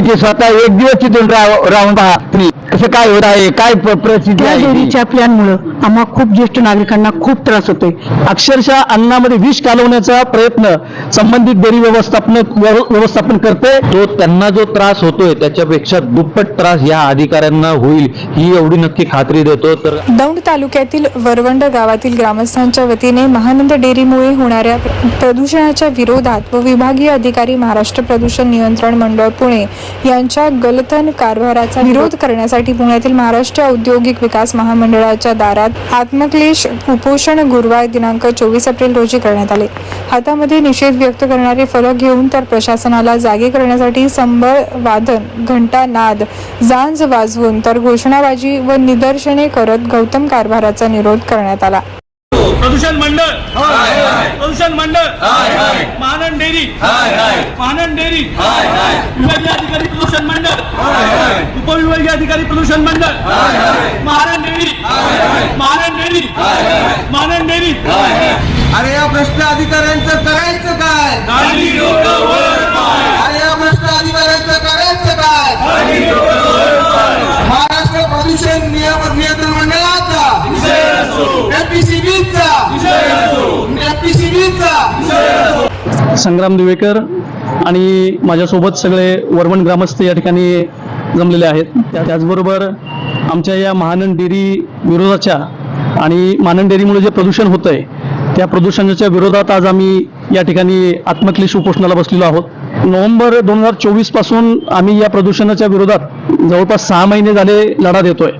इथे स्वतः एक दिवस तिथून राह- राहून पहा तुम्ही कसं काय होत आहे काय प- परिस्थिती त्या आहे ती? डेअरीच्या प्लॅनमुळं आम्हा खूप ज्येष्ठ नागरिकांना खूप त्रास होतोय. अक्षरशः अन्नामध्ये विष कालवण्याचा प्रयत्न संबंधित डेअरी व्यवस्थापन व्यव- व्यवस्थापन करते. तो त्यांना जो त्रास होतोय त्याच्यापेक्षा दुप्पट त्रास या अधिकाऱ्यांना होईल ही एवढी नक्की खात्री देतो. तर दौंड तालुक्यातील वरवंड गावातील ग्रामस्थांच्या वतीने महानंद डेअरीमुळे होणाऱ्या प्र- प्रदूषणाच्या विरोधात व विभागीय अधिकारी महाराष्ट्र प्रदूषण नियंत्रण मंडळ पुणे यांच्या गलथन कारभाराचा विरोध करण्यासाठी पुण्यातील महाराष्ट्र औद्योगिक विकास महामंडळाच्या दारात आत्मक्लेश उपोषण गुरुवार दिनांक चोवीस एप्रिल रोजी करण्यात आले. हातामध्ये निषेध व्यक्त करणारे फलक घेऊन तर प्रशासनाला जागे करण्यासाठी संबळ वादन घंटा नाद जांज वाजवून तर घोषणाबाजी व निदर्शने करत गौतम कारभाराचा निरोध करण्यात आला. प्रदूषण मंडळ. प्रदूषण मंडळ. महानंद डेअरी. महानंद डेअरी. विभागीय अधिकारी प्रदूषण मंडळ. उपविभागीय अधिकारी प्रदूषण मंडळ. Mahanand dairy. Mahanand dairy. Mahanand dairy. अरे या भ्रष्ट अधिकाऱ्यांचं करायचं काय. अरे या भ्रष्ट अधिकाऱ्यांचं करायचं काय? महाराष्ट्र प्रदूषण नियम नियंत्रण मंडळाचा. एपीसीबीचा संग्राम दिवेकर आणि माझ्यासोबत सगळे वरवण ग्रामस्थ या ठिकाणी जमलेले आहेत. त्याचबरोबर आमच्या या महानंद डेअरी विरोधाच्या आणि महानंद डेअरीमुळे जे प्रदूषण होतं आहे त्या प्रदूषणाच्या विरोधात आज आम्ही या ठिकाणी आत्मक्लेश उपोषणाला बसलेलो आहोत. नोव्हेंबर दोन हजार चोवीसपासून आम्ही या प्रदूषणाच्या विरोधात जवळपास सहा महिने झाले लढा देतोय.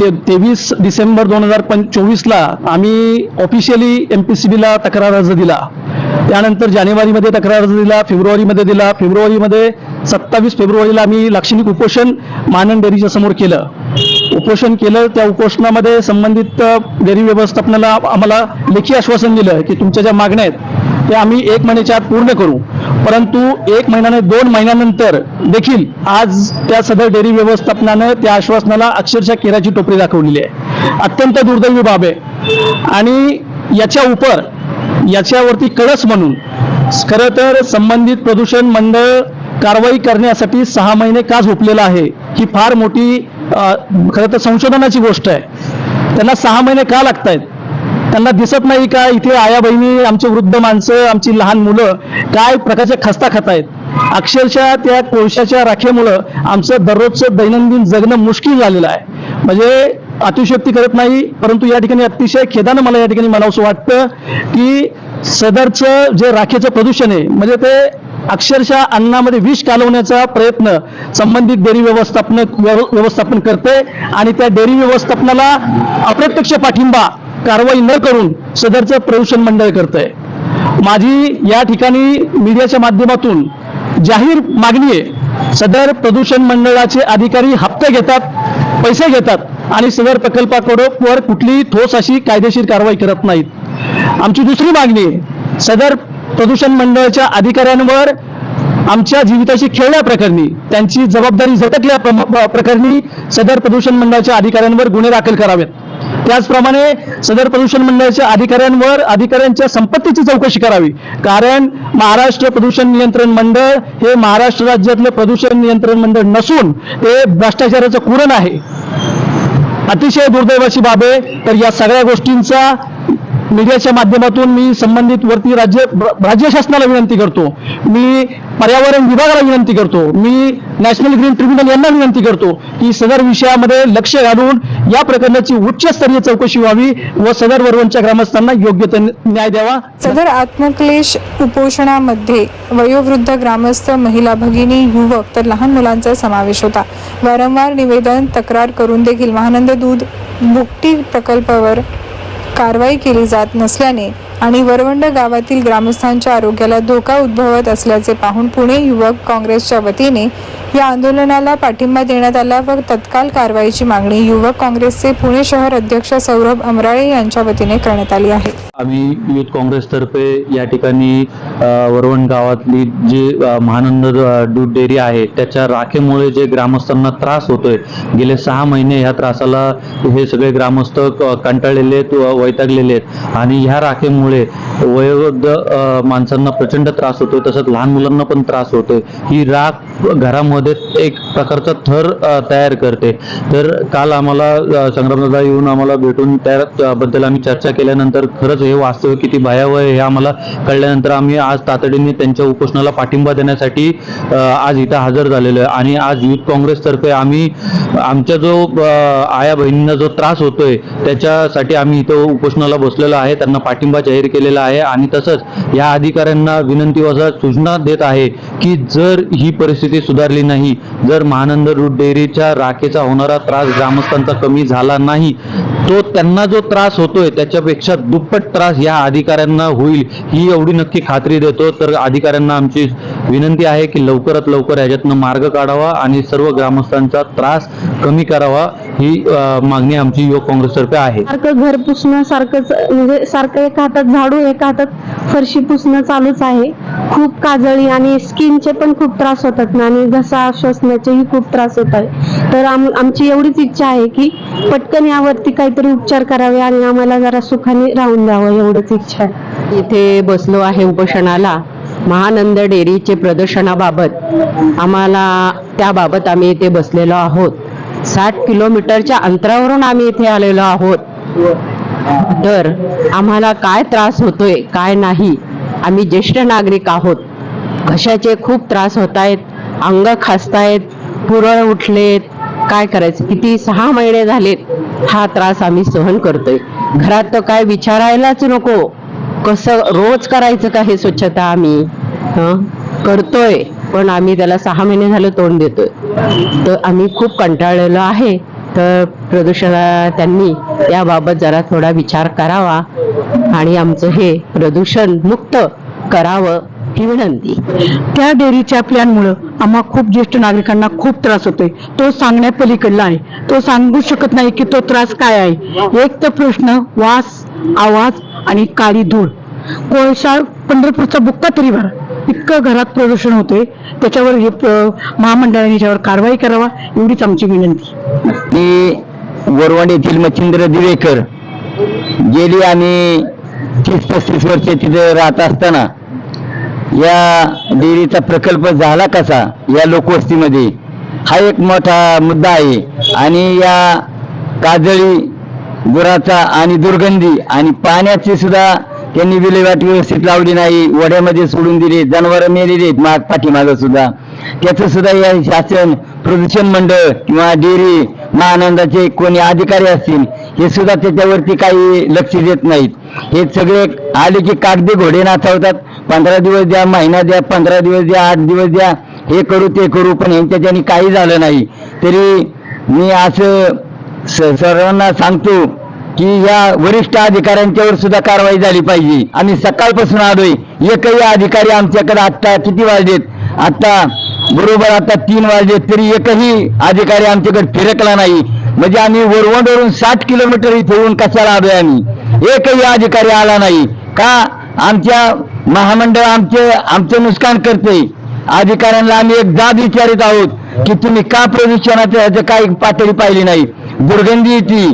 ते तेवीस डिसेंबर दोन हजार पं चोवीसला आम्ही ऑफिशियली एम पी सी बीला तक्रार अर्ज दिला. त्यानंतर जानेवारीमध्ये तक्रार अर्ज दिला फेब्रुवारीमध्ये दिला. फेब्रुवारीमध्ये सत्तावीस फेब्रुवारीला आम्ही लाक्षणिक उपोषण मानन डेअरीच्या समोर केलं. उपोषण केलं त्या उपोषणामध्ये संबंधित डेअरी व्यवस्थापनाला आम्हाला लेखी आश्वासन दिलं की तुमच्या ज्या मागण्या आहेत त्या आम्ही एक महिन्याच्या आत पूर्ण करू. परंतु एक महिन्याने दोन महिन्यानंतर देखील आज त्या सदर डेअरी व्यवस्थापनानं त्या आश्वासनाला अक्षरशः केराची टोपरी दाखवलेली आहे. अत्यंत दुर्दैवी बाब आहे. आणि याच्या उपर याच्यावरती कळस म्हणून. खरं तर संबंधित प्रदूषण मंडळ कारवाई करण्यासाठी सहा महिने का झोपलेलं आहे ही फार मोठी खरं तर संशोधनाची गोष्ट आहे. त्यांना सहा महिने का लागत आहेत त्यांना दिसत नाही का इथे आया बहिणी आमचे वृद्ध माणसं आमची लहान मुलं काय प्रकारच्या खस्ता खात आहेत अक्षरशः त्या कोळशाच्या राखेमुळं आमचं दररोजचं दैनंदिन जगणं मुश्किल झालेलं आहे. म्हणजे अतिशयोक्ती करत नाही परंतु या ठिकाणी अतिशय खेदानं मला या ठिकाणी म्हणावंसं वाटतं की सदरचं जे राखेचं प्रदूषण आहे म्हणजे ते अक्षरशः अन्नामध्ये विष कालवण्याचा प्रयत्न संबंधित डेअरी व्यवस्थापन व्यव- व्यवस्थापन करते आणि त्या डेअरी व्यवस्थापनाला अप्रत्यक्ष पाठिंबा कारवाई न करून सदरचं प्रदूषण मंडळ करतंय. माझी या ठिकाणी मीडियाच्या माध्यमातून जाहीर मागणी आहे सदर प्रदूषण मंडळाचे अधिकारी हप्ते घेतात पैसे घेतात आणि सदर प्रकल्पाकडवर कुठलीही ठोस अशी कायदेशीर कारवाई करत नाहीत. आमची दुसरी मागणी सदर प्रदूषण मंडळाच्या अधिकाऱ्यांवर आमच्या जीविताशी खेळल्याप्रकरणी त्यांची जबाबदारी झटकल्या प्रकरणी सदर प्रदूषण मंडळाच्या अधिकाऱ्यांवर गुन्हे दाखल करावेत. त्याचप्रमाणे सदर प्रदूषण मंडळाच्या अधिकाऱ्यांवर अधिकाऱ्यांच्या संपत्तीची चौकशी करावी. कारण महाराष्ट्र प्रदूषण नियंत्रण मंडळ हे महाराष्ट्र राज्यातलं प्रदूषण नियंत्रण मंडळ नसून ते भ्रष्टाचाराचं कुरण आहे. अतिशय दुर्दैवाची बाब आहे. तर या सगळ्या गोष्टींचा मीडियाच्या माध्यमातून मी संबंधित वरती राज्य राज्य शासनाला विनंती करतो. मी पर्यावरण विभागाला विनंती करतो. मी नॅशनल ग्रीन ट्रिब्युनल यांना विनंती करतो की सदर विषयामध्ये लक्ष घालून या प्रकरणाची उच्चस्तरीय चौकशी व्हावी व सदर वरवणच्या ग्रामस्थांना योग्य न्याय द्यावा. सदर आत्मक्लेश उपोषणामध्ये वयोवृद्ध ग्रामस्थ महिला भगिनी युवक तर लहान मुलांचा समावेश होता. वारंवार निवेदन तक्रार करून देखील महानंद दूध भुकटी प्रकल्पावर कारवाई केली जात नसल्याने आणि वरवंड गावातील ग्रामस्थांच्या आरोग्याला धोका उद्भवत असल्याचे पाहून पुणे युवक काँग्रेसच्या वतीने या आंदोलनाला पाठिंबा देण्यात आला व तत्काल कारवाईची मागणी युवक काँग्रेसचे पुणे शहर अध्यक्ष सौरभ अमराळे यांच्या वतीने करण्यात आली आहे. आम्ही युथ काँग्रेसतर्फे या ठिकाणी वरवण गावातली जी महानंद दूध डेअरी आहे त्याच्या राखेमुळे जे ग्रामस्थांना त्रास होतोय गेले सहा महिने ह्या त्रासाला हे सगळे ग्रामस्थ कंटाळलेले आहेत वैतागलेले आहेत. आणि ह्या राखेमुळे les, वयोवृद्ध माणसांना प्रचंड त्रास होतोय तसंच लहान मुलांना पण त्रास होतोय. ही राख घरामध्ये एक प्रकारचा थर तयार करते. तर काल आम्हाला अ, संग्रामदादा येऊन आम्हाला भेटून त्याबद्दल आम्ही चर्चा केल्यानंतर खरंच हे वास्तव किती भयावह आहे हे आम्हाला कळल्यानंतर आम्ही आज तातडीने त्यांच्या उपोषणाला पाठिंबा देण्यासाठी आज इथं हजर झालेलो आहे. आणि आज युथ काँग्रेसतर्फे आम्ही आमच्या जो आया बहिणींना जो त्रास होतोय त्याच्यासाठी आम्ही इथं उपोषणाला बसलेलो आहे. त्यांना पाठिंबा जाहीर केलेला आहे आणि तसंच या अधिकाऱ्यांना विनंती वजा सूचना देत आहे की जर ही परिस्थिती सुधारली नाही जर महानंद दूध डेअरीच्या राखेचा होणारा त्रास ग्रामस्थांचा कमी झाला नाही तो त्यांना जो त्रास होतोय त्याच्यापेक्षा दुप्पट त्रास या अधिकाऱ्यांना होईल ही एवढी नक्की खात्री देतो. तर अधिकाऱ्यांना आमची विनंती आहे की लवकरात लवकर याच्यातनं मार्ग काढावा आणि सर्व ग्रामस्थांचा त्रास कमी करावा ही मागणी आमची युवक काँग्रेसतर्फे आहे. सारखं घर पुसणं सारखंच म्हणजे सारखं एका हातात झाडू एका हातात फरशी पुसणं चालूच आहे. खूप काजळी आणि स्किनचे पण खूप त्रास होतात ना आणि घसा श्वसनाचेही खूप त्रास होत आहे. तर आम आमची एवढीच इच्छा आहे की पटकन यावरती काहीतरी उपचार करावे आणि आम्हाला जरा सुखाने राहून द्यावं एवढंच इच्छा आहे. इथे बसलो आहे उपोषणाला. महानंद डेअरीचे प्रदर्शनाबाबत. आम्हाला त्याबाबत आम्ही इथे बसलेलो आहोत. साठ किलोमीटरच्या अंतरावरून आम्ही इथे आलेलो आहोत. तर आम्हाला काय त्रास होतोय काय नाही आम्ही ज्येष्ठ नागरिक आहोत. घशाचे खूप त्रास होत आहेत अंग खासतायत पुरळ उठलेत काय करायचं? किती सहा महिने झाले हा त्रास आम्ही सहन करतोय. घरात तर काय विचारायलाच नको. कसं रोज करायचं का हे स्वच्छता आम्ही? करतोय पण आम्ही त्याला सहा महिने झालं तोंड देतोय. तर आम्ही खूप कंटाळलेलो आहे. तर प्रदूषणा त्यांनी याबाबत जरा थोडा विचार करावा आणि आमचं हे प्रदूषण मुक्त करावं. मोठी विनंती त्या डेअरीच्या प्लॅनमुळं आम्हा खूप ज्येष्ठ नागरिकांना खूप त्रास होतोय. तो सांगण्यापलीकडला आहे. तो सांगू शकत नाही की तो त्रास काय आहे. एक तर प्रश्न वास आवाज आणि काळी धूळ. कोळसा पंढरपूरचा बुक्का तरी भरा. इतकं घरात प्रदूषण होतंय. त्याच्यावर हे महामंडळाने याच्यावर कारवाई करावा एवढीच आमची विनंती. मी वरवंड येथील मच्छिंद्र दिवेकर गेली आम्ही तीस पस्तीस वर्ष तिथे राहत असताना या डेअरीचा प्रकल्प झाला कसा? या लोकवस्तीमध्ये. हा एक मोठा मुद्दा आहे. आणि या काजळी गुराचा आणि दुर्गंधी आणि पाण्याची सुद्धा त्यांनी विल्हेवाट व्यवस्थित लावली नाही. वड्यामध्ये सोडून दिले जनावरं मेलेली आहेत माग पाठीमागं सुद्धा. त्याचं सुद्धा या शासन प्रदूषण मंडळ किंवा डेअरी महानंदाचे कोणी अधिकारी असतील हे सुद्धा त्याच्यावरती काही लक्ष देत नाहीत. हे सगळे आले की कागदी घोडे नाचवतात. पंधरा दिवस द्या महिना द्या पंधरा दिवस द्या आठ दिवस द्या. हे करू ते करू पण यांच्याच्यानी काही झालं नाही. तरी मी असं सर्वांना सांगतो की या वरिष्ठ अधिकाऱ्यांच्यावर सुद्धा कारवाई झाली पाहिजे. आम्ही सकाळपासून आलोय. एकही अधिकारी आमच्याकडे आत्ता किती वाजलेत? आता बरोबर आता तीन वाजले तरी एकही अधिकारी आमच्याकडे फिरकला नाही. म्हणजे आम्ही वरवंडवरून साठ किलोमीटर इथे येऊन कशाला आलोय आम्ही? एकही अधिकारी आला नाही. का? आमच्या महामंडळ आमचे आमचे नुकसान करते. अधिकाऱ्यांना आम्ही एक जाब विचारित आहोत की तुम्ही का प्रदूषणाचं काही पातळी पाहिली नाही? दुर्गंधी येते.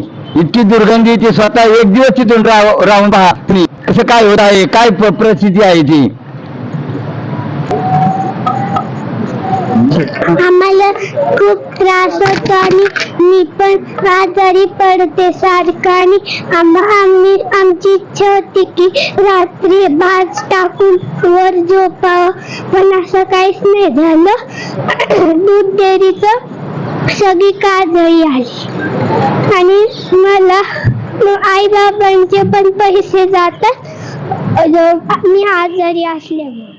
इतकी दुर्गंधी येते स्वतः एक दिवस तिथून राहून पहा. तुम्ही कसं काय होत आहे? काय परिस्थिती आहे ती? आम्हाला खूप त्रास होतो आणि मी पण आजारी पडते सारखं. आणि आम्ही आमची इच्छा होती की रात्री भात टाकून वर झोपावं. पण असं काहीच नाही झालं. दूध डेअरीचं सगळी काजळी आली. आणि मला आई बाबांचे पण पैसे जातात. मी आजारी असल्यामुळे.